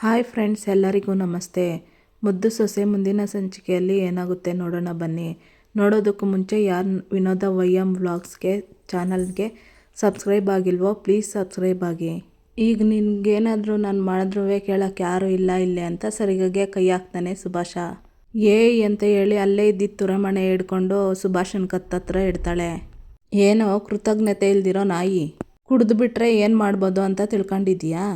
Hi friends, ಎಲ್ಲರಿಗೂ ನಮಸ್ತೆ. ಮುದ್ದು ಸೊಸೆ ಮುಂದಿನ ಸಂಚಿಕೆಯಲ್ಲಿ ಏನಾಗುತ್ತೆ ನೋಡೋಣ ಬನ್ನಿ. ನೋಡೋದಕ್ಕೂ ಮುಂಚೆ ಯಾರು ವಿನೋದ ವೈಯಂ ವ್ಲಾಗ್ಸ್ಗೆ, ಚಾನಲ್ಗೆ ಸಬ್ಸ್ಕ್ರೈಬ್ ಆಗಿಲ್ವೋ, ಪ್ಲೀಸ್ ಸಬ್ಸ್ಕ್ರೈಬ್ ಆಗಿ. ಈಗ ನಿನಗೇನಾದರೂ ನಾನು ಮಾಡಿದ್ರೂ ಕೇಳೋಕ್ಕೆ ಯಾರೂ ಇಲ್ಲ ಇಲ್ಲೇ ಅಂತ ಸರಿಗಾಗೆ ಕೈ ಹಾಕ್ತಾನೆ ಸುಭಾಷ. ಏಯ್ ಅಂತ ಹೇಳಿ ಅಲ್ಲೇ ಇದ್ದಿದ್ದು ತುರಮಣೆ ಹಿಡ್ಕೊಂಡು ಸುಭಾಷನ್ ಕತ್ತತ್ರ ಇಡ್ತಾಳೆ. ಏನೋ ಕೃತಜ್ಞತೆ ಇಲ್ದಿರೋ ನಾಯಿ. ಕುಡಿದು ಬಿಟ್ರೆ ಏನು ಮಾಡ್ಬೋದು ಅಂತ ತಿಳ್ಕೊಂಡಿದ್ಯಾ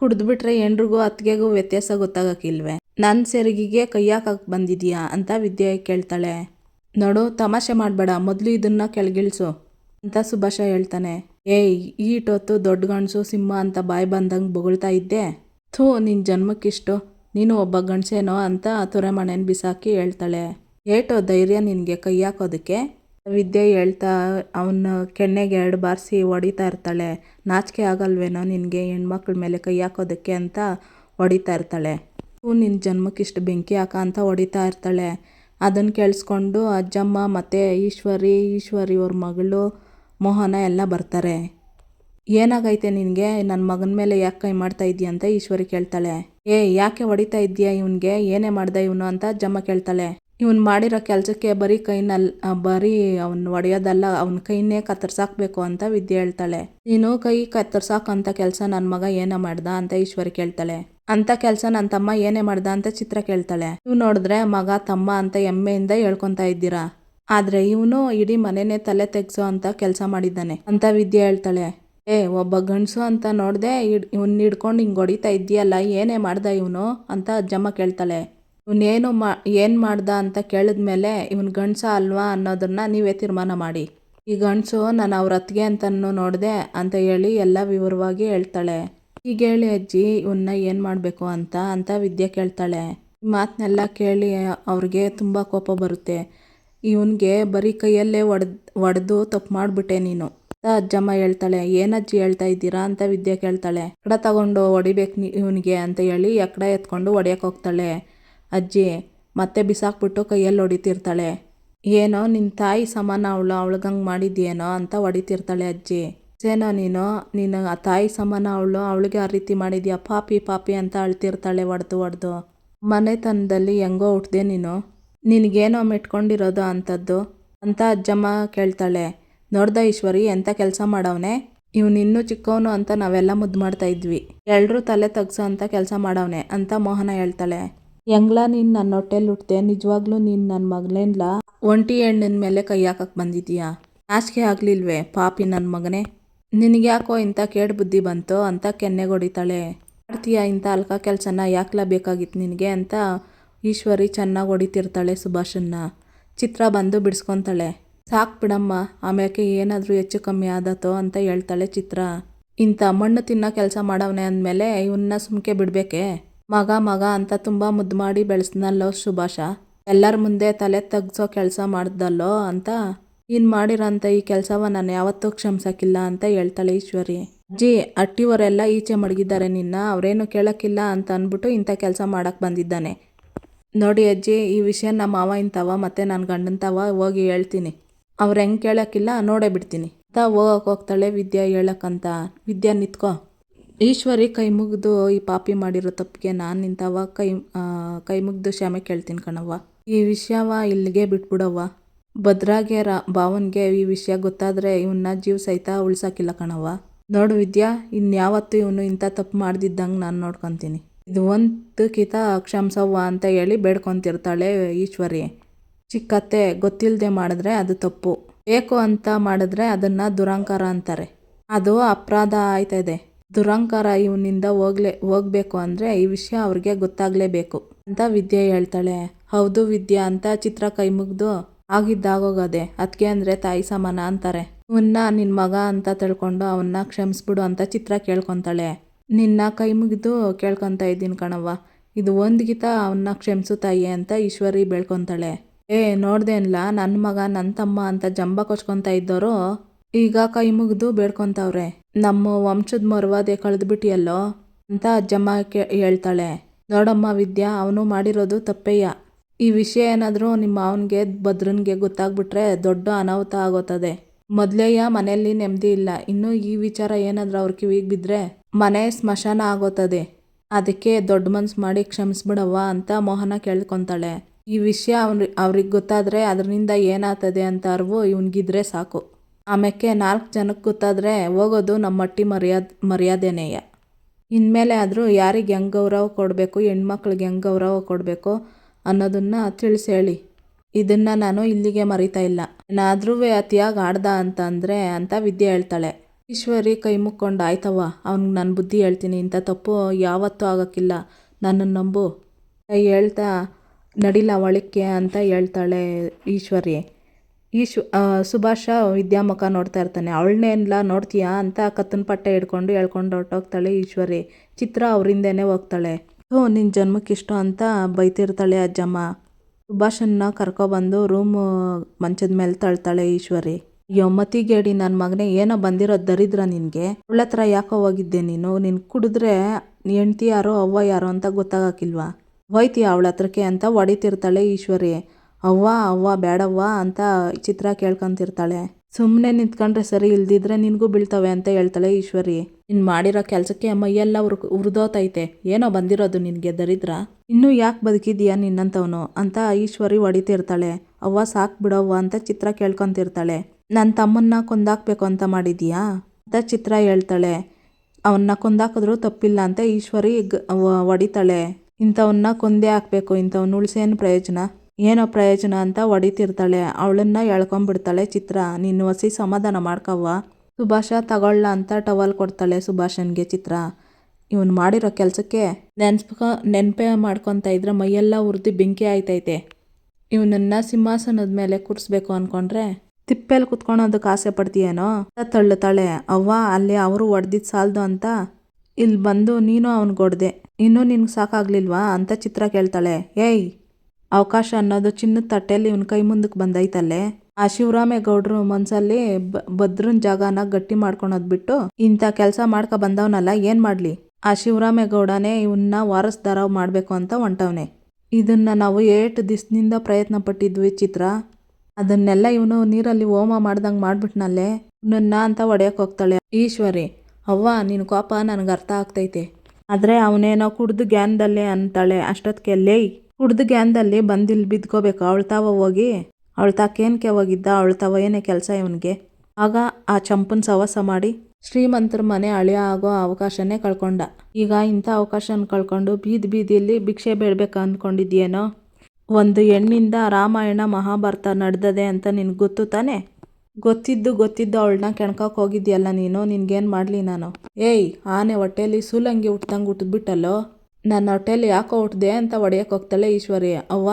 ಕುಡಿದ್ಬಿಟ್ರೆ ಎಲ್ರಿಗೂ ಅತ್ತಿಗೆಗೂ ವ್ಯತ್ಯಾಸ ಗೊತ್ತಾಗಕ್ಕಿಲ್ವೇ? ನನ್ನ ಸೆರಗಿಗೆ ಕೈ ಹಾಕಕ್ಕೆ ಬಂದಿದ್ಯಾ ಅಂತ ವಿದ್ಯೆ ಕೇಳ್ತಾಳೆ. ನೋಡು, ತಮಾಷೆ ಮಾಡಬೇಡ, ಮೊದಲು ಇದನ್ನ ಕೆಳಗಿಳಿಸು ಅಂತ ಸುಭಾಷ ಹೇಳ್ತಾನೆ. ಏಯ್ ಈಟೊತ್ತು ದೊಡ್ಡ ಗಂಡಸು ಸಿಂಹ ಅಂತ ಬಾಯಿ ಬಂದಂಗೆ ಬೊಗಳ್ತಾ ಇದ್ದೆ? ಥೂ ನಿನ್ನ ಜನ್ಮಕ್ಕಿಷ್ಟು. ನೀನು ಒಬ್ಬ ಗಂಡಸೇನೋ ಅಂತ ತುರೆಮಣೆನ ಬಿಸಾಕಿ ಹೇಳ್ತಾಳೆ. ಏಟೋ, ಧೈರ್ಯ ನಿನಗೆ ಕೈ ಹಾಕೋದಕ್ಕೆ? ವಿದ್ಯೆ ಹೇಳ್ತಾ ಅವನ ಕೆನ್ನೆಗೆ ಎರಡು ಬಾರಿಸಿ ಹೊಡಿತಾ ಇರ್ತಾಳೆ. ನಾಚಿಕೆ ಆಗಲ್ವೇನೋ ನಿನಗೆ ಹೆಣ್ಮಕ್ಳ ಮೇಲೆ ಕೈ ಹಾಕೋದಕ್ಕೆ ಅಂತ ಹೊಡಿತಾ ಇರ್ತಾಳೆ. ಹ್ಞೂ ನಿನ್ನ ಜನ್ಮಕ್ಕಿಷ್ಟು ಬೆಂಕಿ ಹಾಕ ಅಂತ ಹೊಡಿತಾ ಇರ್ತಾಳೆ. ಅದನ್ನು ಕೇಳಿಸ್ಕೊಂಡು ಅಜ್ಜಮ್ಮ ಮತ್ತು ಈಶ್ವರಿ ಈಶ್ವರಿ ಅವ್ರ ಮಗಳು ಮೋಹನ ಎಲ್ಲ ಬರ್ತಾರೆ. ಏನಾಗೈತೆ ನಿನಗೆ? ನನ್ನ ಮಗನ ಮೇಲೆ ಯಾಕೆ ಕೈ ಮಾಡ್ತಾ ಇದೀಯ? ಅಂತ ಈಶ್ವರಿ ಕೇಳ್ತಾಳೆ. ಏ, ಯಾಕೆ ಹೊಡಿತಾ ಇದ್ದೀಯಾ ಇವನಿಗೆ? ಏನೇ ಮಾಡ್ದೆ ಇವನು? ಅಂತ ಅಜ್ಜಮ್ಮ ಕೇಳ್ತಾಳೆ. ಇವನು ಮಾಡಿರೋ ಕೆಲಸಕ್ಕೆ ಬರೀ ಕೈನಲ್ಲಿ ಬರೀ ಅವ್ನು ಒಡೆಯೋದಲ್ಲ, ಅವನ ಕೈನೇ ಕತ್ತರ್ಸಾಕ್ಬೇಕು ಅಂತ ವಿದ್ಯೆ ಹೇಳ್ತಾಳೆ. ನೀನು ಕೈ ಕತ್ತರ್ಸಾಕಂತ ಕೆಲಸ ನನ್ನ ಮಗ ಏನ ಮಾಡ್ದ ಅಂತ ಈಶ್ವರಿ ಕೇಳ್ತಾಳೆ. ಅಂತ ಕೆಲಸ ನನ್ನ ತಮ್ಮ ಏನೇ ಮಾಡ್ದ ಅಂತ ಚಿತ್ರ ಕೇಳ್ತಾಳೆ. ಇವ್ ನೋಡಿದ್ರೆ ಮಗ, ತಮ್ಮ ಅಂತ ಹೆಮ್ಮೆಯಿಂದ ಹೇಳ್ಕೊತಾ ಇದ್ದೀರಾ? ಆದ್ರೆ ಇವನು ಇಡೀ ಮನೆನೇ ತಲೆ ತೆಗ್ಸೋ ಅಂತ ಕೆಲಸ ಮಾಡಿದ್ದಾನೆ ಅಂತ ವಿದ್ಯೆ ಹೇಳ್ತಾಳೆ. ಏ, ಒಬ್ಬ ಗಂಡಸು ಅಂತ ನೋಡ್ದೆ ಇವ್ನ ಹಿಡ್ಕೊಂಡು ಹಿಂಗೆ ಹೊಡಿತಾ ಇದ್ದೀಯಲ್ಲ, ಏನೇ ಮಾಡ್ದ ಇವನು? ಅಂತ ಅಜ್ಜಮ್ಮ ಕೇಳ್ತಾಳೆ. ಇವನೇನು ಮಾ, ಏನು ಮಾಡ್ದ ಅಂತ ಕೇಳಿದ ಮೇಲೆ ಇವನು ಗಂಡಸ ಅಲ್ವಾ ಅನ್ನೋದನ್ನ ನೀವೇ ತೀರ್ಮಾನ ಮಾಡಿ. ಈ ಗಂಡಸು ನಾನು ಅವ್ರ ಅತ್ತಿಗೆ ಅಂತನೂ ನೋಡಿದೆ ಅಂತ ಹೇಳಿ ಎಲ್ಲ ವಿವರವಾಗಿ ಹೇಳ್ತಾಳೆ. ಈಗ ಹೇಳಿ ಅಜ್ಜಿ ಇವನ್ನ ಏನು ಮಾಡಬೇಕು ಅಂತ ಅಂತ ವಿದ್ಯೆ ಕೇಳ್ತಾಳೆ. ಮಾತನ್ನೆಲ್ಲ ಕೇಳಿ ಅವ್ರಿಗೆ ತುಂಬ ಕೋಪ ಬರುತ್ತೆ. ಇವನಿಗೆ ಬರೀ ಕೈಯಲ್ಲೇ ಒಡೆದು ಒಡೆದು ತಪ್ಪು ಮಾಡಿಬಿಟ್ಟೆ ನೀನು. ಅಂತ ಅಜ್ಜಮ್ಮ ಹೇಳ್ತಾಳೆ. ಏನಜ್ಜಿ ಹೇಳ್ತಾ ಇದ್ದೀರಾ ಅಂತ ವಿದ್ಯೆ ಕೇಳ್ತಾಳೆ. ಎಕ್ಕಡ ತಗೊಂಡು ಹೊಡಿಬೇಕು ಇವನಿಗೆ ಅಂತ ಹೇಳಿ ಎಕ್ಕಡ ಎತ್ಕೊಂಡು ಹೊಡೆಯೋಕೆ ಹೋಗ್ತಾಳೆ. ಅಜ್ಜಿ, ಮತ್ತೆ ಬಿಸಾಕ್ಬಿಟ್ಟು ಕೈಯಲ್ಲಿ ಹೊಡಿತಿರ್ತಾಳೆ. ಏನೋ ನಿನ್ನ ತಾಯಿ ಸಮಾನ ಅವಳು, ಅವಳಿಗಂಗೆ ಮಾಡಿದ್ಯೇನೋ ಅಂತ ಹೊಡಿತಿರ್ತಾಳೆ ಅಜ್ಜಿ. ಸೇನೋ ನೀನು, ನಿನ್ನ ತಾಯಿ ಸಮಾನ ಅವಳು, ಅವಳಿಗೆ ಆ ರೀತಿ ಮಾಡಿದ್ಯಾ? ಪಾಪಿ ಪಾಪಿ ಅಂತ ಅಳ್ತಿರ್ತಾಳೆ ಹೊಡೆದು ಹೊಡೆದು ಮನೆತನದಲ್ಲಿ ಹೆಂಗೋ ಹುಟ್ಟಿದೆ ನೀನು. ನಿನಗೇನೋ ಮೆಟ್ಕೊಂಡಿರೋದು ಅಂಥದ್ದು ಅಂತ ಅಜ್ಜಮ್ಮ ಕೇಳ್ತಾಳೆ. ನೋಡ್ದ ಈಶ್ವರಿ ಎಂಥ ಕೆಲಸ ಮಾಡವನೇ? ಇನ್ನೂ ಚಿಕ್ಕವನು ಅಂತ ನಾವೆಲ್ಲ ಮುದ್ದು ಮಾಡ್ತಾ ಇದ್ವಿ. ಎಲ್ಲರೂ ತಲೆ ತಗ್ಸೋ ಅಂತ ಕೆಲಸ ಮಾಡವನೆ ಅಂತ ಮೋಹನ ಹೇಳ್ತಾಳೆ. ಹೆಂಗ್ಲಾ ನೀನ್ ನನ್ನ ಹೊಟ್ಟೆಲ್ ಹುಟ್ಟಿದೆ ನಿಜವಾಗ್ಲೂ ನೀನ್ ನನ್ನ ಮಗನೇನ್ಲ? ಒಂಟಿ ಹೆಣ್ಣಿನ ಮೇಲೆ ಕೈ ಹಾಕಕ್ ಬಂದಿದೀಯ? ನಾಚಿಕೆ ಆಗ್ಲಿಲ್ವೇ ಪಾಪಿ ನನ್ನ ಮಗನೇ? ನಿನಗ್ಯಾಕೋ ಇಂಥ ಕೇಡ್ ಬುದ್ಧಿ ಬಂತು? ಅಂತ ಕೆನ್ನೆಗೆ ಹೊಡಿತಾಳೆ? ಮಾಡ್ತೀಯ ಇಂಥ ಅಲ್ಕ ಕೆಲಸನ? ಯಾಕ್ಲ ಬೇಕಾಗಿತ್ತು ನಿನಗೆ ಅಂತ ಈಶ್ವರಿ ಚೆನ್ನಾಗಿ ಹೊಡಿತಿರ್ತಾಳೆ ಸುಭಾಷನ್ನ ಚಿತ್ರ ಬಂದು ಬಿಡಿಸ್ಕೊತಾಳೆ. ಸಾಕು ಬಿಡಮ್ಮ, ಆಮ್ಯಾಕೆ ಏನಾದರೂ ಹೆಚ್ಚು ಕಮ್ಮಿ ಆದತ್ತೋ ಅಂತ ಹೇಳ್ತಾಳೆ ಚಿತ್ರ. ಇಂಥ ಮಣ್ಣು ತಿನ್ನೋ ಕೆಲಸ ಮಾಡವನೆ ಅಂದಮೇಲೆ ಇವನ್ನ ಸುಮ್ಕೆ ಬಿಡಬೇಕೆ? ಮಗ ಮಗ ಅಂತ ತುಂಬ ಮುದ್ದು ಮಾಡಿ ಬೆಳೆಸ್ನಲ್ಲೋ ಸುಭಾಷ? ಎಲ್ಲರ ಮುಂದೆ ತಲೆ ತಗ್ಸೋ ಕೆಲಸ ಮಾಡ್ದಲ್ಲೋ ಅಂತ? ಇನ್ನು ಮಾಡಿರೋಂಥ ಈ ಕೆಲಸವ ನಾನು ಯಾವತ್ತೂ ಕ್ಷಮಿಸೋಕ್ಕಿಲ್ಲ ಅಂತ ಹೇಳ್ತಾಳೆ ಈಶ್ವರಿ. ಅಜ್ಜಿ ಅಟ್ಟಿಯವರೆಲ್ಲ ಈಚೆ ಮಡಗಿದ್ದಾರೆ ನಿನ್ನ, ಅವರೇನು ಕೇಳೋಕ್ಕಿಲ್ಲ ಅಂತ ಅಂದ್ಬಿಟ್ಟು ಇಂಥ ಕೆಲಸ ಮಾಡೋಕ್ಕೆ ಬಂದಿದ್ದಾನೆ. ನೋಡಿ ಅಜ್ಜಿ, ಈ ವಿಷಯ ನಮ್ಮ ಮಾವ ಇಂಥವ ಮತ್ತು ನನ್ನ ಗಂಡನ ತವ ಹೋಗಿ ಹೇಳ್ತೀನಿ. ಅವ್ರು ಹೆಂಗೆ ಕೇಳೋಕ್ಕಿಲ್ಲ, ನೋಡೇ ಬಿಡ್ತೀನಿ. ಅಂತ ಹೋಗಕ್ಕೆ ಹೋಗ್ತಾಳೆ ವಿದ್ಯಾ ಹೇಳಕ್ಕಂತ. ವಿದ್ಯಾ ನಿತ್ಕೋ. ಈಶ್ವರಿ ಕೈ ಮುಗಿದು ಈ ಪಾಪಿ ಮಾಡಿರೋ ತಪ್ಪಿಗೆ ನಾನು ನಿಂತವ ಕೈ ಕೈ ಮುಗಿದು ಕ್ಷಮೆ ಕೇಳ್ತೀನಿ ಕಣವ್ವ. ಈ ವಿಷಯವ ಇಲ್ಲಿಗೆ ಬಿಟ್ಬಿಡವ್ವ. ಭದ್ರಾಗೆ ರಾ, ಭಾವನ್ಗೆ ಈ ವಿಷಯ ಗೊತ್ತಾದರೆ ಇವನ್ನ ಜೀವ ಸಹಿತ ಉಳ್ಸೋಕ್ಕಿಲ್ಲ ಕಣವ್ವ. ನೋಡು ವಿದ್ಯಾ, ಇನ್ಯಾವತ್ತೂ ಇವನು ಇಂಥ ತಪ್ಪು ಮಾಡ್ದಿದ್ದಂಗೆ ನಾನು ನೋಡ್ಕೊತೀನಿ. ಇದು ಒಂದು ಕಿತ ಕ್ಷಮಿಸವ್ವ ಅಂತ ಹೇಳಿ ಬೇಡ್ಕೊತಿರ್ತಾಳೆ ಈಶ್ವರಿ. ಚಿಕ್ಕತ್ತೆ ಗೊತ್ತಿಲ್ಲದೆ ಮಾಡಿದ್ರೆ ಅದು ತಪ್ಪು. ಬೇಕು ಅಂತ ಮಾಡಿದ್ರೆ ಅದನ್ನು ದುರಂಕಾರ ಅಂತಾರೆ. ಅದು ಅಪರಾಧ ಆಯ್ತದೆ ದುರಂಕಾರ ಇವನಿಂದ ಹೋಗ್ಲೇ, ಹೋಗ್ಬೇಕು ಅಂದರೆ ಈ ವಿಷಯ ಅವ್ರಿಗೆ ಗೊತ್ತಾಗಲೇಬೇಕು. ಅಂತ ವಿದ್ಯೆ ಹೇಳ್ತಾಳೆ. ಹೌದು ವಿದ್ಯಾ ಅಂತ ಚಿತ್ರ ಕೈ ಮುಗ್ದು ಆಗಿದ್ದಾಗೋಗದೆ. ಅದಕ್ಕೆ ಅಂದರೆ ತಾಯಿ ಸಮಾನ ಅಂತಾರೆ. ಇವನ್ನ ನಿನ್ನ ಮಗ ಅಂತ ತಿಳ್ಕೊಂಡು ಅವನ್ನ ಕ್ಷಮಿಸ್ಬಿಡು ಅಂತ ಚಿತ್ರ ಕೇಳ್ಕೊತಾಳೆ. ನಿನ್ನ ಕೈ ಮುಗಿದು ಕೇಳ್ಕೊತಾ ಇದ್ದೀನಿ ಕಣವ್ವ. ಇದು ಒಂದು ಗೀತ ಅವನ್ನ ಕ್ಷಮಿಸು ತಾಯಿ ಅಂತ ಈಶ್ವರಿ ಬೇಳ್ಕೊತಾಳೆ. ಏ ನೋಡ್ದೇನ್ಲ ನನ್ನ ಮಗ ನನ್ನ ತಮ್ಮ ಅಂತ ಜಂಬ ಕೊಚ್ಕೊತಾ ಇದ್ದವರು ಈಗ ಕೈ ಮುಗಿದು ಬೇಡ್ಕೊತಾವ್ರೆ ನಮ್ಮ ವಂಶದ ಮರ್ವಾದೆ ಕಳೆದ್ಬಿಟ್ಟಿಯಲ್ಲೋ ಅಂತ ಅಜ್ಜಮ್ಮ ಕೇ ಹೇಳ್ತಾಳೆ. ನೋಡಮ್ಮ ವಿದ್ಯಾ, ಅವನು ಮಾಡಿರೋದು ತಪ್ಪೇಯ. ಈ ವಿಷಯ ಏನಾದರೂ ನಿಮ್ಮ ಅವನಿಗೆ ಭದ್ರನಿಗೆ ಗೊತ್ತಾಗ್ಬಿಟ್ರೆ ದೊಡ್ಡ ಅನಾಹುತ ಆಗೋತದೆ. ಮೊದಲೇಯ ಮನೆಯಲ್ಲಿ ನೆಮ್ಮದಿ ಇಲ್ಲ. ಇನ್ನು ಈ ವಿಚಾರ ಏನಾದರೂ ಅವ್ರ ಕಿವಿಗೆ ಬಿದ್ದರೆ ಮನೆ ಸ್ಮಶಾನ ಆಗೋತದೆ. ಅದಕ್ಕೆ ದೊಡ್ಡ ಮನ್ಸು ಮಾಡಿ ಕ್ಷಮಿಸ್ಬಿಡವ್ವ ಅಂತ ಮೋಹನ ಕೇಳ್ಕೊತಾಳೆ. ಈ ವಿಷಯ ಅವ್ನ ಅವ್ರಿಗೆ ಗೊತ್ತಾದರೆ ಅದರಿಂದ ಏನಾಗ್ತದೆ ಅಂತ ಅರಿವು ಇವನಿಗಿದ್ರೆ ಸಾಕು. ಆಮೇಲೆ ನಾಲ್ಕು ಜನಕ್ಕೆ ಗೊತ್ತಾದರೆ ಹೋಗೋದು ನಮ್ಮ ಮಟ್ಟಿ ಮರ್ಯಾದ, ಮರ್ಯಾದೆನೇಯ. ಇನ್ಮೇಲೆ ಆದರೂ ಯಾರಿಗೆ ಹೆಂಗೆ ಗೌರವ ಕೊಡಬೇಕು, ಹೆಣ್ಮಕ್ಳಿಗೆ ಹೆಂಗೆ ಗೌರವ ಕೊಡಬೇಕು ಅನ್ನೋದನ್ನು ತಿಳಿಸಿ ಹೇಳಿ. ಇದನ್ನು ನಾನು ಇಲ್ಲಿಗೆ ಮರಿತಾ ಇಲ್ಲ. ಏನಾದ್ರೂ ಅತಿಯಾಗಿ ಆಡ್ದ ಅಂತ ಅಂದರೆ ಅಂತ ವಿದ್ಯೆ ಹೇಳ್ತಾಳೆ. ಈಶ್ವರಿ ಕೈ ಮುಕ್ಕೊಂಡು, ಆಯ್ತವ್ವ, ಅವ್ನಿಗೆ ನಾನು ಬುದ್ಧಿ ಹೇಳ್ತೀನಿ, ಇಂಥ ತಪ್ಪು ಯಾವತ್ತೂ ಆಗೋಕ್ಕಿಲ್ಲ ನನ್ನನ್ನು ನಂಬು. ಹೇಳ್ತಾ, ನಡಿಲ ಒಳಕ್ಕೆ, ಅಂತ ಹೇಳ್ತಾಳೆ ಈಶ್ವರಿ. ಈಶ್ ಶು ಸುಭಾಷ ವಿದ್ಯಾಮುಖ ನೋಡ್ತಾ ಇರ್ತಾನೆ. ಅವಳನ್ನೆಲ್ಲ ನೋಡ್ತೀಯಾ? ಅಂತ ಕತ್ತನ ಪಟ್ಟೆ ಹಿಡ್ಕೊಂಡು ಹೇಳ್ಕೊಂಡು ಹೊರ್ಟೋಗ್ತಾಳೆ ಈಶ್ವರಿ. ಚಿತ್ರ ಅವರಿಂದೇನೆ ಹೋಗ್ತಾಳೆ. ಹ್ಞೂ ನಿನ್ನ ಜನ್ಮಕ್ಕಿಷ್ಟು ಅಂತ ಬೈತಿರ್ತಾಳೆ ಅಜ್ಜಮ್ಮ. ಸುಭಾಷನ್ನ ಕರ್ಕೊಬಂದು ರೂಮ್ ಮಂಚದ ಮೇಲೆ ತಳ್ತಾಳೆ ಈಶ್ವರಿ. ಅಯ್ಯೋ ಮತಿಗೇಡಿ ನನ್ನ ಮಗನೇ, ಏನೋ ಬಂದಿರೋ ದರಿದ್ರ ನಿನಗೆ. ಹತ್ರ ಯಾಕೋ ಹೋಗಿದ್ದೆ ನೀನು? ನೀನು ಕುಡಿದ್ರೆ ಹೆಂಡ್ತಿ ಯಾರೋ, ಅವ್ವ ಯಾರೋ ಅಂತ ಗೊತ್ತಾಗಕ್ಕಿಲ್ವಾ? ಹೋಯ್ತಿ ಅವಳ ಹತ್ರಕ್ಕೆ? ಅಂತ ಹೊಡಿತಿರ್ತಾಳೆ ಈಶ್ವರಿ. ಅವ್ವ ಅವ್ವ ಬೇಡವ್ವ ಅಂತ ಚಿತ್ರ ಕೇಳ್ಕೊಂತಿರ್ತಾಳೆ. ಸುಮ್ಮನೆ ನಿಂತ್ಕೊಂಡ್ರೆ ಸರಿ ಇಲ್ದಿದ್ರೆ ನಿನಗೂ ಬೀಳ್ತವೆ ಅಂತ ಹೇಳ್ತಾಳೆ ಈಶ್ವರಿ. ನೀನು ಮಾಡಿರೋ ಕೆಲಸಕ್ಕೆ ಮೈಯೆಲ್ಲ ಉರ್, ಉರಿದೋತೈತೆ. ಏನೋ ಬಂದಿರೋದು ನಿನಗೆ ದರಿದ್ರ? ಇನ್ನೂ ಯಾಕೆ ಬದುಕಿದೀಯಾ ನಿನ್ನಂಥವನು? ಅಂತ ಈಶ್ವರಿ ಹೊಡಿತಿರ್ತಾಳೆ. ಅವ್ವ, ಸಾಕು ಬಿಡವ್ವ ಅಂತ ಚಿತ್ರ ಕೇಳ್ಕೊಂತಿರ್ತಾಳೆ. ನನ್ನ ತಮ್ಮನ್ನ ಕೊಂದಾಕ್ಬೇಕು ಅಂತ ಮಾಡಿದೀಯಾ ಅಂತ ಚಿತ್ರ ಹೇಳ್ತಾಳೆ. ಅವನ್ನ ಕೊಂದಾಕಿದ್ರು ತಪ್ಪಿಲ್ಲ ಅಂತ ಈಶ್ವರಿ ಹೊಡಿತಾಳೆ. ಇಂಥವನ್ನ ಕೊಂದೇ ಹಾಕ್ಬೇಕು, ಇಂಥವ್ನ ಉಳಿಸೇನು ಪ್ರಯೋಜನ? ಏನೋ ಪ್ರಯೋಜನ ಅಂತ ಹೊಡಿತಿರ್ತಾಳೆ ಅವಳನ್ನ ಎಳ್ಕೊಂಬಿಡ್ತಾಳೆ ಚಿತ್ರ, ನೀನು ಹೊಸಿ ಸಮಾಧಾನ ಮಾಡ್ಕವ್ವ. ಸುಭಾಷ, ತಗೊಳ್ಳ ಅಂತ ಟವಲ್ ಕೊಡ್ತಾಳೆ ಸುಭಾಷನ್ಗೆ ಚಿತ್ರ. ಇವನು ಮಾಡಿರೋ ಕೆಲಸಕ್ಕೆ ನೆನ್ಸ್ಕೊ ನೆನಪೆ ಮಾಡ್ಕೊತ ಇದ್ರೆ ಮೈಯೆಲ್ಲ ಉರ್ದು ಬೆಂಕಿ ಆಯ್ತೈತೆ. ಇವನನ್ನ ಸಿಂಹಾಸನದ ಮೇಲೆ ಕೂರಿಸ್ಬೇಕು ಅನ್ಕೊಂಡ್ರೆ ತಿಪ್ಪೆಲ್ ಕುತ್ಕೊಳೋದಕ್ಕೆ ಆಸೆ ಪಡ್ತೀಯೇನೋ? ತಳ್ಳುತ್ತಾಳೆ. ಅವ್ವ, ಅಲ್ಲಿ ಅವರು ಹೊಡೆದಿದ್ದು ಸಾಲದು ಅಂತ. ಇಲ್ಲಿ ಬಂದು ನೀನು ಅವ್ನಿಗೆ ಹೊಡೆದೆ ಇನ್ನೂ ನಿನ್ಗೆ ಸಾಕಾಗ್ಲಿಲ್ವಾ? ಅಂತ ಚಿತ್ರ ಕೇಳ್ತಾಳೆ. ಏಯ್ ಅವಕಾಶ ಅನ್ನೋದು ಚಿನ್ನದ ತಟ್ಟೆಯಲ್ಲಿ ಇವನ ಕೈ ಮುಂದಕ್ಕೆ ಬಂದೈತಲ್ಲೇ? ಆ ಶಿವರಾಮೇಗೌಡ್ರು ಮನ್ಸಲ್ಲಿ ಭದ್ರನ ಜಾಗನ ಗಟ್ಟಿ ಮಾಡ್ಕೊಳೋದ್ ಬಿಟ್ಟು ಇಂಥ ಕೆಲಸ ಮಾಡ್ಕೊ ಬಂದವನಲ್ಲ, ಏನು ಮಾಡ್ಲಿ? ಆ ಶಿವರಾಮೇಗೌಡನೇ ಇವನ್ನ ವಾರಸ್ದಾರ ಮಾಡಬೇಕು ಅಂತ ಹೊಂಟವನೆ. ಇದನ್ನ ನಾವು ಏಟು ದಿಸ್ನಿಂದ ಪ್ರಯತ್ನ ಪಟ್ಟಿದ್ವಿ ಚಿತ್ರ. ಅದನ್ನೆಲ್ಲ ಇವನು ನೀರಲ್ಲಿ ಹೋಮ ಮಾಡ್ದಂಗೆ ಮಾಡ್ಬಿಟ್ನಲ್ಲೇ? ನನ್ನ ಅಂತ ಒಡೆಯಕ್ಕೆ ಹೋಗ್ತಾಳೆ ಈಶ್ವರಿ. ಅವ್ವ ನಿನ್ನ ಕೋಪ ನನಗೆ ಅರ್ಥ ಆಗ್ತೈತೆ. ಆದರೆ ಅವನೇನೋ ಕುಡ್ದು ಗ್ಯಾನ್ದಲ್ಲೇ ಅಂತಾಳೆ ಅಷ್ಟೊತ್ತಿಗೆ ಲೇಯ್ ಕುಡ್ದು ಗ್ಯಾನ್ದಲ್ಲಿ ಬಂದಿಲ್ಲಿ ಬಿದ್ಕೋಬೇಕು. ಅವಳ್ತಾವ ಹೋಗಿ, ಅವಳ ತಾಕೇನು ಹೋಗಿದ್ದ ಅವಳ್ತಾವ ಏನೇ ಕೆಲಸ ಇವನಿಗೆ. ಆಗ ಆ ಚಂಪನ್ ಸವಾಸ ಮಾಡಿ ಶ್ರೀಮಂತರ ಮನೆ ಅಳಿಯ ಆಗೋ ಅವಕಾಶನೇ ಕಳ್ಕೊಂಡ. ಈಗ ಇಂಥ ಅವಕಾಶನ ಕಳ್ಕೊಂಡು ಬೀದಿ ಬೀದಿಯಲ್ಲಿ ಭಿಕ್ಷೆ ಬೇಡಬೇಕು ಅಂದ್ಕೊಂಡಿದ್ಯೇನೋ ಒಂದು ಹೆಣ್ಣಿಂದ ರಾಮಾಯಣ ಮಹಾಭಾರತ ನಡೆದದೆ ಅಂತ ನಿನ್ಗೆ ಗೊತ್ತು ತಾನೆ? ಗೊತ್ತಿದ್ದು ಗೊತ್ತಿದ್ದು ಅವಳನ್ನ ಕೆಣ್ಕಕ್ಕೆ ಹೋಗಿದ್ಯಲ್ಲ ನೀನು, ನಿನ್ಗೇನು ಮಾಡಲಿ ನಾನು? ಏಯ್, ಆನೆ ಹೊಟ್ಟೆಯಲ್ಲಿ ಸೂಲಂಗಿ ಹುಟ್ಟಂಗೆ ಹುಟ್ಟಿದ್ಬಿಟ್ಟಲ್ಲೋ ನನ್ನ ಹೊಟ್ಟೆಲಿ ಯಾಕೋ ಹುಟ್ಟಿದೆ ಅಂತ ಹೊಡೆಯಕ್ಕೆ ಹೋಗ್ತಾಳೆ ಈಶ್ವರಿ. ಅವ್ವ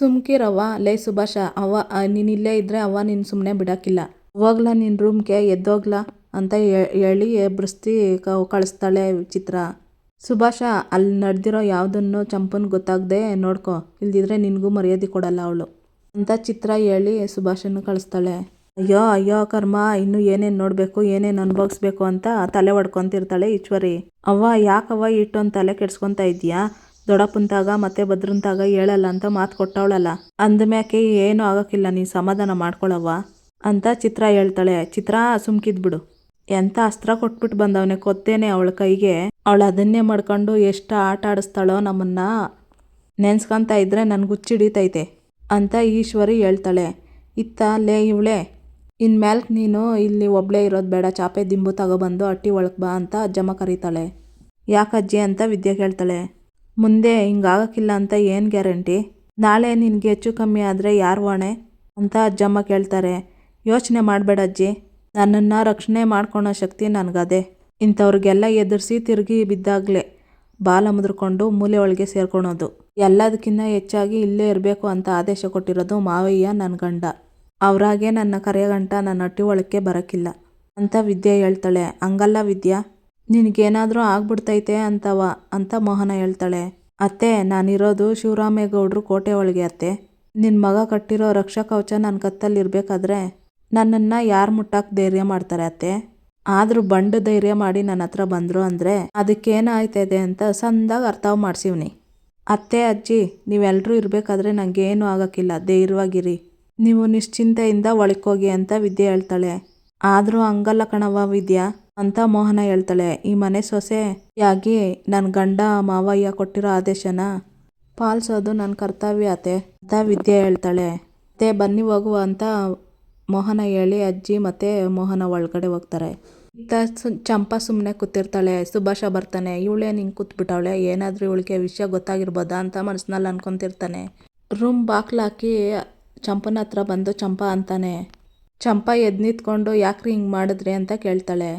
ಸುಮ್ಕಿರವ್ವ ಲೇ ಸುಭಾಷ, ಅವ್ವ ನೀನಿಲ್ಲೇ ಇದ್ದರೆ ಅವ್ವ ನೀನು ಸುಮ್ಮನೆ ಬಿಡೋಕ್ಕಿಲ್ಲ. ಹೋಗ್ಲ ನಿನ್ನ ರೂಮ್ಗೆ, ಎದ್ದೋಗ್ಲಾ ಅಂತ ಹೇಳಿ ಎಬ್ಬರಿಸ್ತಿ ಕಳಿಸ್ತಾಳೆ ಚಿತ್ರ ಸುಭಾಷ, ಅಲ್ಲಿ ನಡೆದಿರೋ ಯಾವುದನ್ನು ಚಂಪನ್ ಗೊತ್ತಾಗದೆ ನೋಡ್ಕೊ. ಇಲ್ದಿದ್ರೆ ನಿನಗೂ ಮರ್ಯಾದೆ ಕೊಡಲ್ಲ ಅವಳು. ಅಂತ ಚಿತ್ರ ಹೇಳಿ ಸುಭಾಷನ್ನು ಕಳಿಸ್ತಾಳೆ. ಅಯ್ಯೋ ಅಯ್ಯೋ ಕರ್ಮ, ಇನ್ನು ಏನೇನು ನೋಡಬೇಕು, ಏನೇನು ಅನುಭವಿಸ್ಬೇಕು ಅಂತ ತಲೆ ಹೊಡ್ಕೊಂತಿರ್ತಾಳೆ ಈಶ್ವರಿ. ಅವ್ವ, ಯಾಕವ್ವ ಇಟ್ಟೊಂದು ತಲೆ ಕೆಡ್ಸ್ಕೊತಾ ಇದೀಯಾ ದೊಡ್ಡಪ್ಪಂತಾಗ ಮತ್ತೆ ಭದ್ರಂತಾಗ ಹೇಳಲ್ಲ ಅಂತ ಮಾತು ಕೊಟ್ಟವಳಲ್ಲ. ಅಂದಮ್ಯಾಕೆ ಏನೂ ಆಗೋಕ್ಕಿಲ್ಲ ನೀ ಸಮಾಧಾನ ಮಾಡ್ಕೊಳವ್ವ ಅಂತ ಚಿತ್ರ ಹೇಳ್ತಾಳೆ. ಚಿತ್ರ ಸುಮ್ಕಿದ್ಬಿಡು ಎಂಥ ಅಸ್ತ್ರ ಕೊಟ್ಬಿಟ್ಟು ಬಂದವನೇ, ಕೊತ್ತೇನೆ ಅವಳ ಕೈಗೆ. ಅವಳು ಅದನ್ನೇ ಮಾಡ್ಕೊಂಡು ಎಷ್ಟು ಆಟ ಆಡಿಸ್ತಾಳೋ ನಮ್ಮನ್ನ ನೆನ್ಸ್ಕೊಂತ ಇದ್ರೆ ನನ್ಗೆ ಹುಚ್ಚಿಡಿತೈತೆ ಅಂತ ಈಶ್ವರಿ ಹೇಳ್ತಾಳೆ. ಇತ್ತ, ಲೇ, ಇವಳೆ. ಇನ್ಮೇಲ್ಕ್ ನೀನು ಇಲ್ಲಿ ಒಬ್ಳೇ ಇರೋದು ಬೇಡ, ಚಾಪೆ ದಿಂಬು ತಗೊಬಂದು ಅಟ್ಟಿ ಒಳಗೆ ಬಾ ಅಂತ ಅಜ್ಜಮ್ಮ ಕರೀತಾಳೆ. ಯಾಕಜ್ಜಿ ಅಂತ ವಿದ್ಯೆ ಕೇಳ್ತಾಳೆ. ಮುಂದೆ ಹಿಂಗಾಗಕ್ಕಿಲ್ಲ ಅಂತ ಏನು ಗ್ಯಾರಂಟಿ? ನಾಳೆ ನಿನಗೆ ಹೆಚ್ಚು ಕಮ್ಮಿ ಆದರೆ ಯಾರು ಹೊಣೆ ಅಂತ ಅಜ್ಜಮ್ಮ ಕೇಳ್ತಾರೆ. ಯೋಚನೆ ಮಾಡಬೇಡ ಅಜ್ಜಿ. ನನ್ನನ್ನು ರಕ್ಷಣೆ ಮಾಡ್ಕೊಳೋ ಶಕ್ತಿ ನನಗದೆ. ಇಂಥವ್ರಿಗೆಲ್ಲ ಎದುರಿಸಿ ತಿರುಗಿ ಬಿದ್ದಾಗಲೇ ಬಾಲ ಮುದ್ರಕೊಂಡು ಮೂಲೆ ಒಳಗೆ ಸೇರ್ಕೊಳೋದು. ಎಲ್ಲದಕ್ಕಿಂತ ಹೆಚ್ಚಾಗಿ ಇಲ್ಲೇ ಇರಬೇಕು ಅಂತ ಆದೇಶ ಕೊಟ್ಟಿರೋದು ಮಾವಯ್ಯ ನನ್ನ ಗಂಡ. ಅವರಾಗೆ ನನ್ನ ಕರೆಯಗಂಟ ನನ್ನ ಅಟ್ಟಿ ಒಳಕ್ಕೆ ಬರೋಕ್ಕಿಲ್ಲ ಅಂತ ವಿದ್ಯೆ ಹೇಳ್ತಾಳೆ. ಹಂಗಲ್ಲ ವಿದ್ಯಾ? ನಿನಗೇನಾದರೂ ಆಗ್ಬಿಡ್ತೈತೆ ಅಂತವ? ಅಂತ ಮೋಹನ ಹೇಳ್ತಾಳೆ. ಅತ್ತೆ, ನಾನಿರೋದು ಶಿವರಾಮೇಗೌಡರು ಕೋಟೆ ಒಳಗೆ ಅತ್ತೆ. ನಿನ್ನ ಮಗ ಕಟ್ಟಿರೋ ರಕ್ಷಾ ಕವಚ ನನ್ನ ಕತ್ತಲ್ಲಿ ಇರಬೇಕಾದ್ರೆ ನನ್ನನ್ನು ಯಾರು ಮುಟ್ಟಕ್ಕೆ ಧೈರ್ಯ ಮಾಡ್ತಾರೆ ಅತ್ತೆ? ಆದರೂ ಬಂಡು ಧೈರ್ಯ ಮಾಡಿ ನನ್ನ ಹತ್ರ ಬಂದರು ಅಂದರೆ ಅದಕ್ಕೇನಾಯ್ತದೆ ಅಂತ ಸಂದಾಗ ಅರ್ಥ ಮಾಡ್ಸೀವ್ನಿ. ಅತ್ತೆ, ಅಜ್ಜಿ ನೀವೆಲ್ಲರೂ ಇರಬೇಕಾದ್ರೆ ನನಗೇನು ಆಗೋಕ್ಕಿಲ್ಲ. ಧೈರ್ಯವಾಗಿರಿ. ನೀವು ನಿಶ್ಚಿಂತೆಯಿಂದ ಒಳಕ್ಕೋಗಿ ಅಂತ ವಿದ್ಯೆ ಹೇಳ್ತಾಳೆ. ಆದರೂ ಹಂಗಲ್ಲ ಕಣವ್ವ ವಿದ್ಯಾ, ಅಂತ ಮೋಹನ ಹೇಳ್ತಾಳೆ. ಈ ಮನೆ ಸೊಸೆಯಾಗಿ ನನ್ನ ಗಂಡ ಮಾವಯ್ಯ ಕೊಟ್ಟಿರೋ ಆದೇಶನ ಪಾಲಿಸೋದು ನನ್ನ ಕರ್ತವ್ಯ ಅತ್ತೆ, ಅಂತ ವಿದ್ಯೆ ಹೇಳ್ತಾಳೆ. ಮತ್ತೆ ಬನ್ನಿ ಹೋಗುವ ಅಂತ ಮೋಹನ ಹೇಳಿ ಅಜ್ಜಿ ಮತ್ತೆ ಮೋಹನ ಒಳಗಡೆ ಹೋಗ್ತಾರೆ. ಇತ್ತ ಸು- ಚಂಪಾ ಸುಮ್ಮನೆ ಕೂತಿರ್ತಾಳೆ. ಸುಭಾಷ ಬರ್ತಾನೆ. ಇವಳೇ ಹಿಂಗೆ ಕೂತ್ಬಿಟ್ಟವಳೆ. ಏನಾದರೂ ಇವಳಿಗೆ ವಿಷಯ ಗೊತ್ತಾಗಿರ್ಬೋದಾ ಅಂತ ಮನಸ್ಸಿನಲ್ಲಿ ಅನ್ಕೊತಿರ್ತಾನೆ. ರೂಮ್ ಬಾಕ್ಲಾಕಿ ಚಂಪನ ಹತ್ರ ಬಂದು ಚಂಪಾ ಅಂತಾನೆ. ಚಂಪಾ ಎದ್ದು ನಿಂತ್ಕೊಂಡು ಯಾಕ್ರಿ ಹಿಂಗೆ ಮಾಡಿದ್ರಿ ಅಂತ ಕೇಳ್ತಾಳೆ.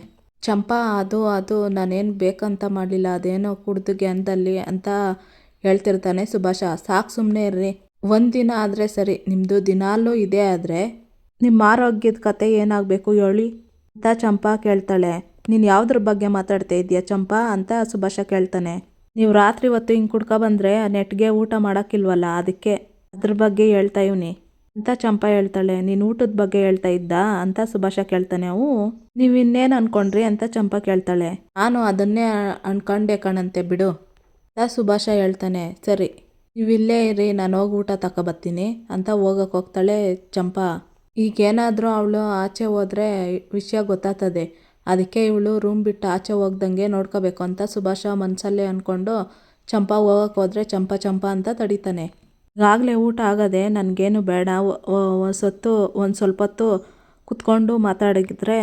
ಚಂಪಾ, ಅದು ಅದು, ನಾನೇನು ಬೇಕಂತ ಮಾಡಲಿಲ್ಲ, ಅದೇನೋ ಕುಡ್ದು ಗ್ಯಾನ್ದಲ್ಲಿ ಅಂತ ಹೇಳ್ತಿರ್ತಾನೆ ಸುಭಾಷ. ಸಾಕು ಸುಮ್ಮನೆ ಇರ್ರಿ. ಒಂದಿನ ಆದರೆ ಸರಿ ನಿಮ್ಮದು ದಿನಾಲೂ ಇದೇ ಆದರೆ ನಿಮ್ಮ ಆರೋಗ್ಯದ ಕತೆ ಏನಾಗಬೇಕು ಹೇಳಿ? ಅಂತ ಚಂಪಾ ಕೇಳ್ತಾಳೆ. ನೀನು ಯಾವುದ್ರ ಬಗ್ಗೆ ಮಾತಾಡ್ತಾ ಇದೀಯ ಚಂಪಾ ಅಂತ ಸುಭಾಷ ಕೇಳ್ತಾನೆ. ನೀವು ರಾತ್ರಿ ಹೊತ್ತು ಹಿಂಗೆ ಕುಡ್ಕೊ ಬಂದರೆ ನೆಟ್ಗೆ ಊಟ ಮಾಡೋಕ್ಕಿಲ್ವಲ್ಲ, ಅದಕ್ಕೆ ಅದ್ರ ಬಗ್ಗೆ ಹೇಳ್ತಾ ಇವ್ನಿ. ಅಂತ ಚಂಪಾ ಹೇಳ್ತಾಳೆ? ನೀನು ಊಟದ ಬಗ್ಗೆ ಹೇಳ್ತಾ ಇದ್ದ? ಅಂತ ಸುಭಾಷ ಕೇಳ್ತಾನೆ ಅವು. ನೀವು ಇನ್ನೇನು ಅನ್ಕೊಂಡ್ರಿ? ಅಂತ ಚಂಪಾ ಕೇಳ್ತಾಳೆ? ನಾನು ಅದನ್ನೇ ಅನ್ಕೊಂಡೆ ಕಣಂತೆ, ಬಿಡು ಅಂತ ಸುಭಾಷ ಹೇಳ್ತಾನೆ. ಸರಿ ನೀವಿಲ್ಲೇ ಇರಿ, ನಾನು ಹೋಗಿ ಊಟ ತಗೊಬರ್ತೀನಿ ಅಂತ ಹೋಗಕ್ಕೆ ಹೋಗ್ತಾಳೆ ಚಂಪಾ. ಈಗೇನಾದರೂ ಅವಳು ಆಚೆ ಹೋದರೆ ವಿಷಯ ಗೊತ್ತಾಗ್ತದೆ. ಅದಕ್ಕೆ ಇವಳು ರೂಮ್ ಬಿಟ್ಟು ಆಚೆ ಹೋಗ್ದಂಗೆ ನೋಡ್ಕೋಬೇಕು ಅಂತ ಸುಭಾಷ ಮನಸ್ಸಲ್ಲೇ ಅಂದ್ಕೊಂಡು ಚಂಪಾ ಹೋಗಕ್ಕೆ ಹೋದರೆ ಚಂಪಾ ಚಂಪಾ ಅಂತ ತಡಿತಾನೆ. ಈಗಾಗಲೇ ಊಟ ಆಗದೆ ನನಗೇನು ಬೇಡ. ಸೊತ್ತು ಒಂದು ಸ್ವಲ್ಪ ಹೊತ್ತು ಕುತ್ಕೊಂಡು ಮಾತಾಡಿದ್ರೆ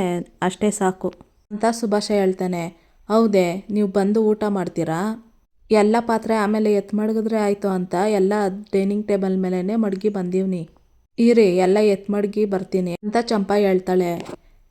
ಅಷ್ಟೇ ಸಾಕು. ಅಂತ ಸುಭಾಷ ಹೇಳ್ತಾನೆ. ಹೌದೇ, ನೀವು ಬಂದು ಊಟ ಮಾಡ್ತೀರಾ? ಎಲ್ಲ ಪಾತ್ರೆ ಆಮೇಲೆ ಎತ್ತು ಮಡಗಿದ್ರೆ ಆಯಿತು ಅಂತ ಎಲ್ಲ ಡೈನಿಂಗ್ ಟೇಬಲ್ ಮೇಲೇ ಮಡಗಿ ಬಂದೀವ್ನಿ ಇರಿ, ಎಲ್ಲ ಎತ್ತು ಮಡಗಿ ಬರ್ತೀನಿ ಅಂತ ಚಂಪಾ ಹೇಳ್ತಾಳೆ.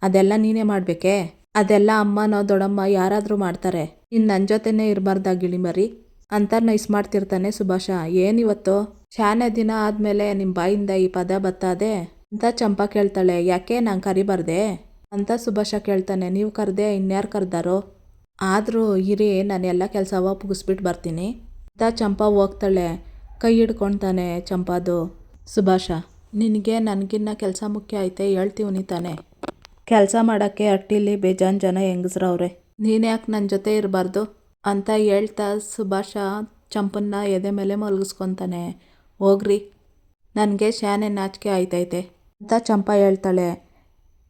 ಅದೆಲ್ಲ ನೀನೇ ಮಾಡಬೇಕೇ? ಅದೆಲ್ಲ ಅಮ್ಮನೋ ದೊಡ್ಡಮ್ಮ ಯಾರಾದರೂ ಮಾಡ್ತಾರೆ. ಇನ್ನು ನನ್ನ ಜೊತೆನೇ ಇರಬಾರ್ದಾ ಗಿಳಿಮರಿ? ಅಂತ ನೈಸ್ ಮಾಡ್ತಿರ್ತಾನೆ ಸುಭಾಷ. ಏನಿವತ್ತು ಶಾನೆ ದಿನ ಆದಮೇಲೆ ನಿಮ್ಮ ಬಾಯಿಂದ ಈ ಪದ ಬತ್ತಾದೆ? ಅಂತ ಚಂಪಾ ಕೇಳ್ತಾಳೆ. ಯಾಕೆ ನಾನು ಕರಿಬಾರ್ದೆ? ಅಂತ ಸುಭಾಷ ಕೇಳ್ತಾನೆ. ನೀವು ಕರೆದೆ, ಇನ್ಯಾರು ಕರೆದಾರೋ? ಆದರೂ ಇರಿ, ನಾನು ಎಲ್ಲ ಕೆಲಸ ಒಪ್ಪಗಿಸ್ಬಿಟ್ಟು ಬರ್ತೀನಿ. ಅಂತ ಚಂಪಾ ಹೋಗ್ತಾಳೆ. ಕೈ ಹಿಡ್ಕೊಳ್ತಾನೆ ಚಂಪಾದು. ಸುಭಾಷ, ನಿನಗೆ ನನಗಿನ್ನ ಕೆಲಸ ಮುಖ್ಯ ಐತೆ, ಹೇಳ್ತೀವಿ ತಾನೆ. ಕೆಲಸ ಮಾಡೋಕ್ಕೆ ಅಟ್ಟಿಲಿ ಬೇಜಾನ್ ಜನ ಹೆಂಗಸ್ರವ್ರೆ. ನೀನು ಯಾಕೆ ನನ್ನ ಜೊತೆ ಇರಬಾರ್ದು? ಅಂತ ಹೇಳ್ತಾ ಸುಭಾಷ ಚಂಪನ್ನ ಎದೆ ಮೇಲೆ ಮಲಗಿಸ್ಕೊತಾನೆ. ಹೋಗ್ರಿ. ನನಗೆ ಶಾನೆ ನಾಚಿಕೆ ಆಯ್ತೈತೆ. ಅಂತ ಚಂಪಾ ಹೇಳ್ತಾಳೆ.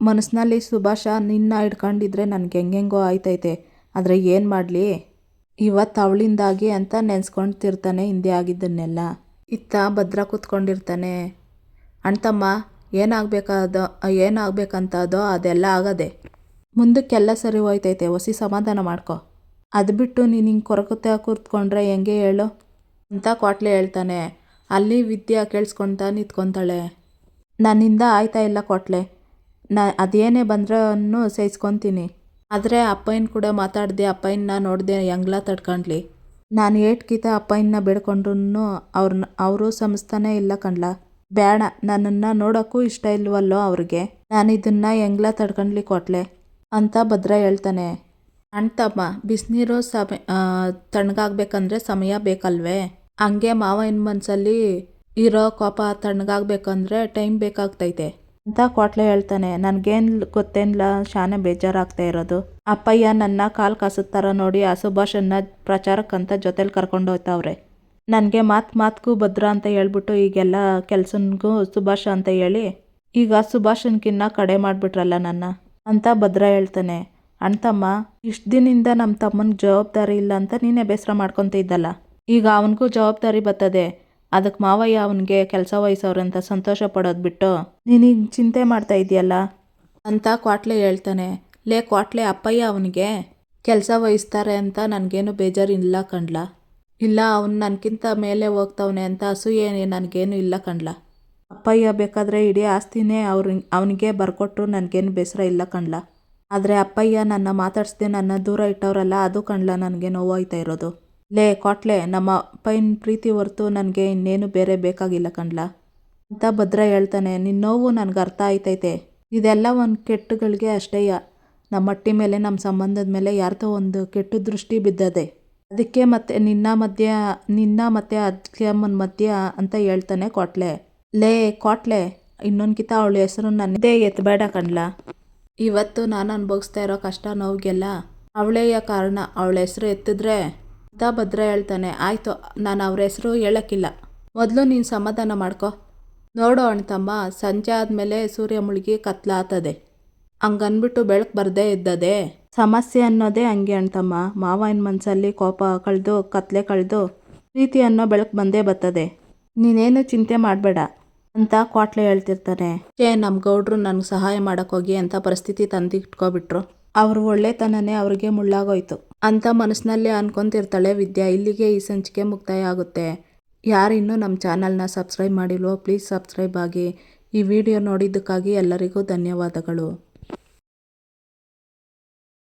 ಮನಸ್ಸಿನಲ್ಲಿ ಸುಭಾಷ ನಿನ್ನ ಹಿಡ್ಕೊಂಡಿದ್ರೆ ನನಗೆ ಹೆಂಗೆಂಗೋ ಆಯ್ತೈತೆ. ಆದರೆ ಏನು ಮಾಡಲಿ? ಇವತ್ತು ಅವಳಿಂದಾಗಿ ಅಂತ ನೆನೆಸ್ಕೊಳ್ತಿರ್ತಾನೆ ಹಿಂದೆ ಆಗಿದ್ದನ್ನೆಲ್ಲ. ಇತ್ತ ಭದ್ರ ಕೂತ್ಕೊಂಡಿರ್ತಾನೆ. ಅಣ್ತಮ್ಮ ಏನಾಗಬೇಕಾದೋ, ಏನಾಗಬೇಕಂತದೋ ಅದೆಲ್ಲ ಆಗದೆ. ಮುಂದಕ್ಕೆಲ್ಲ ಸರಿ ಹೋಯ್ತೈತೆ, ಹೊಸಿ ಸಮಾಧಾನ ಮಾಡ್ಕೊ. ಅದು ಬಿಟ್ಟು ನೀನು ಹಿಂಗೆ ಕೊರಕುತ್ತಾ ಕೂತ್ಕೊಂಡ್ರೆ ಹೆಂಗೆ ಹೇಳು? ಅಂತ ಕ್ವಾಟ್ಲೆ ಹೇಳ್ತಾನೆ. ಅಲ್ಲಿ ವಿದ್ಯಾ ಕೇಳಿಸ್ಕೊಳ್ತಾ ನಿಂತ್ಕೊತಾಳೆ. ನನ್ನಿಂದ ಆಯ್ತಾ ಇಲ್ಲ ಕೊಟ್ಲೆ. ನಾ, ಅದೇನೇ ಬಂದ್ರೂ ಸಹಿಸ್ಕೊತೀನಿ. ಆದರೆ ಅಪ್ಪಯ್ಯನ ಕೂಡ ಮಾತಾಡ್ದೆ ಅಪ್ಪಯ್ಯನ ನೋಡಿದೆ ಹೆಂಗ್ಲ ತಡ್ಕೊಂಡ್ಲಿ. ನಾನು ಏಟ್ಕಿತ ಅಪ್ಪಯ್ಯನ ಬೇಡ್ಕೊಂಡ್ರೂ ಅವ್ರನ್ನ ಅವರು ಸಂಸ್ಥಾನೇ ಇಲ್ಲ ಕಣ್ಲ. ಬೇಡ ನನ್ನನ್ನು ನೋಡೋಕ್ಕೂ ಇಷ್ಟ ಇಲ್ವಲ್ಲೋ ಅವ್ರಿಗೆ. ನಾನು ಇದನ್ನು ಹೆಂಗ್ಲ ತಡ್ಕೊಂಡ್ಲಿ ಕೊಟ್ಲೆ ಅಂತ ಭದ್ರ ಹೇಳ್ತಾನೆ. ಅಣ್ತಮ್ಮ ಬಿಸಿನೀರು ಸಮಯ ತಣ್ಣಗಾಗ್ಬೇಕಂದ್ರೆ ಸಮಯ ಬೇಕಲ್ವೇ? ಹಂಗೆ ಮಾವನ ಮನಸ್ಸಲ್ಲಿ ಇರೋ ಕೋಪ ತಣ್ಣಗಾಗ್ಬೇಕಂದ್ರೆ ಟೈಮ್ ಬೇಕಾಗ್ತೈತೆ. ಅಂತ ಕೊಟ್ಲೆ ಹೇಳ್ತಾನೆ. ನನಗೇನು ಗೊತ್ತೇನಿಲ್ಲ ಶಾನೆ ಬೇಜಾರಾಗ್ತಾ ಇರೋದು. ಅಪ್ಪಯ್ಯ ನನ್ನ ಕಾಲು ಕಸುತ್ತಾರ ನೋಡಿ ಆ ಸುಭಾಷನ್ನ ಪ್ರಚಾರಕ್ಕಂತ ಜೊತೆಲಿ ಕರ್ಕೊಂಡು ಹೋಗ್ತಾವ್ರೆ ನನಗೆ ಮಾತು ಮಾತ್ಗೂ ಭದ್ರ ಅಂತ ಹೇಳ್ಬಿಟ್ಟು ಈಗೆಲ್ಲ ಕೆಲ್ಸನ್ಗೂ ಸುಭಾಷ ಅಂತ ಹೇಳಿ, ಈಗ ಸುಭಾಷನ್ಕಿನ್ನ ಕಡೆ ಮಾಡಿಬಿಟ್ರಲ್ಲ ನನ್ನ? ಅಂತ ಭದ್ರ ಹೇಳ್ತಾನೆ. ಅಣ್ತಮ್ಮ ಇಷ್ಟು ದಿನದಿಂದ ನಮ್ಮ ತಮ್ಮನ ಜವಾಬ್ದಾರಿ ಇಲ್ಲ ಅಂತ ನೀನೇ ಬೇಸರ ಮಾಡ್ಕೊತ ಇದ್ದಲ್ಲ? ಈಗ ಅವನಿಗೂ ಜವಾಬ್ದಾರಿ ಬರ್ತದೆ. ಅದಕ್ಕೆ ಮಾವಯ್ಯ ಅವನಿಗೆ ಕೆಲಸ ವಹಿಸೋರು ಅಂತ ಸಂತೋಷ ಪಡೋದು ಬಿಟ್ಟು, ನೀನೀಗ ಚಿಂತೆ ಮಾಡ್ತಾ ಇದೆಯಲ್ಲ? ಅಂತ ಕ್ವಾಟ್ಲೆ ಹೇಳ್ತಾನೆ. ಲೇ ಕ್ವಾಟ್ಲೆ ಅಪ್ಪಯ್ಯ ಅವನಿಗೆ ಕೆಲಸ ವಹಿಸ್ತಾರೆ ಅಂತ ನನಗೇನು ಬೇಜಾರಿಲ್ಲ ಕಂಡ್ಲ ಇಲ್ಲ, ಅವನು ನನಗಿಂತ ಮೇಲೆ ಹೋಗ್ತವನೆ ಅಂತ ಅಸೂಯೆ ನನಗೇನು ಇಲ್ಲ ಕಂಡ್ಲ ಅಪ್ಪಯ್ಯ ಬೇಕಾದರೆ ಇಡೀ ಆಸ್ತಿನೇ ಅವ್ರ ಅವನಿಗೆ ಬರ್ಕೊಟ್ಟು ನನಗೇನು ಬೇಸರ ಇಲ್ಲ ಕಂಡ್ಲ ಆದರೆ ಅಪ್ಪಯ್ಯ ನನ್ನ ಮಾತಾಡ್ಸ್ದೆ ನನ್ನ ದೂರ ಇಟ್ಟವರಲ್ಲ, ಅದು ಕಂಡ್ಲ ನನಗೆ ನೋವಾಯ್ತಾ ಇರೋದು. ಲೇ ಕೊಟ್ಲೆ, ನಮ್ಮ ಅಪ್ಪಯ್ಯನ ಪ್ರೀತಿ ಹೊರ್ತು ನನಗೆ ಇನ್ನೇನು ಬೇರೆ ಬೇಕಾಗಿಲ್ಲ ಕಣ್ಲ ಅಂತ ಭದ್ರ ಹೇಳ್ತಾನೆ. ನಿನ್ನ ನೋವು ನನಗೆ ಅರ್ಥ ಆಯ್ತೈತೆ. ಇದೆಲ್ಲ ಒಂದು ಕೆಟ್ಟಗಳಿಗೆ ಅಷ್ಟೇಯ ನಮ್ಮ ಮಟ್ಟಿ ಮೇಲೆ, ನಮ್ಮ ಸಂಬಂಧದ ಮೇಲೆ ಯಾರ್ದೋ ಒಂದು ಕೆಟ್ಟ ದೃಷ್ಟಿ ಬಿದ್ದದೆ. ಅದಕ್ಕೆ ಮತ್ತೆ ನಿನ್ನ ಮಧ್ಯ, ನಿನ್ನ ಮತ್ತೆ ಅಮ್ಮನ ಮಧ್ಯ ಅಂತ ಹೇಳ್ತಾನೆ ಕೊಟ್ಲೆ. ಲೇ ಕೊಟ್ಲೆ, ಇನ್ನೊಂದ್ಕಿತ ಅವಳ ಹೆಸರು ನನ್ನದೇ ಎತ್ತಬೇಡ ಕಣ್ಲ ಇವತ್ತು ನಾನು ಅನುಭವಿಸ್ತಾ ಇರೋ ಕಷ್ಟ ನೋವಿಗೆಲ್ಲ ಅವಳೇಯ ಕಾರಣ. ಅವಳ ಹೆಸರು ಎತ್ತಿದ್ರೆ ಅಂತ ಭದ್ರ ಹೇಳ್ತಾನೆ. ಆಯಿತು, ನಾನು ಅವ್ರ ಹೆಸರು ಹೇಳೋಕ್ಕಿಲ್ಲ. ಮೊದಲು ನೀನು ಸಮಾಧಾನ ಮಾಡ್ಕೊ. ನೋಡು ಅಣ್ತಮ್ಮ, ಸಂಜೆ ಆದಮೇಲೆ ಸೂರ್ಯ ಮುಳುಗಿ ಕತ್ಲಾತದೆ ಹಂಗನ್ಬಿಟ್ಟು ಬೆಳಕು ಬರದೇ ಇದ್ದದೆ ಸಮಸ್ಯೆ ಅನ್ನೋದೇ ಹಂಗೆ ಅಣ್ತಮ್ಮ. ಮಾವನ ಮನಸ್ಸಲ್ಲಿ ಕೋಪ ಕಳೆದು, ಕತ್ಲೆ ಕಳೆದು, ಪ್ರೀತಿ ಅನ್ನೋ ಬೆಳಕು ಬಂದೇ ಬರ್ತದೆ. ನೀನೇನು ಚಿಂತೆ ಮಾಡಬೇಡ ಅಂತ ಕ್ವಾಟ್ಲೆ ಹೇಳ್ತಿರ್ತಾನೆ. ಏ ನಮ್ಮ ಗೌಡ್ರು ನನಗೆ ಸಹಾಯ ಮಾಡೋಕ್ಕೋಗಿ ಅಂತ ಪರಿಸ್ಥಿತಿ ತಂದಿಟ್ಕೊಬಿಟ್ರು. ಅವ್ರ ಒಳ್ಳೆತನನೇ ಅವ್ರಿಗೆ ಮುಳ್ಳಾಗೋಯ್ತು. ಅಂತ ಮನಸ್ಸಿನಲ್ಲೇ ಅನ್ಕೊಂತಿರ್ತಾಳೆ ವಿದ್ಯಾ. ಇಲ್ಲಿಗೆ ಈ ಸಂಚಿಕೆ ಮುಕ್ತಾಯ ಆಗುತ್ತೆ ಯಾರಿನ್ನೂ ನಮ್ಮ ಚಾನಲ್ನ ಸಬ್ಸ್ಕ್ರೈಬ್ ಮಾಡಿಲ್ವೋ, ಪ್ಲೀಸ್ ಸಬ್ಸ್ಕ್ರೈಬ್ ಆಗಿ. ಈ ವಿಡಿಯೋ ನೋಡಿದ್ದಕ್ಕಾಗಿ ಎಲ್ಲರಿಗೂ ಧನ್ಯವಾದಗಳು.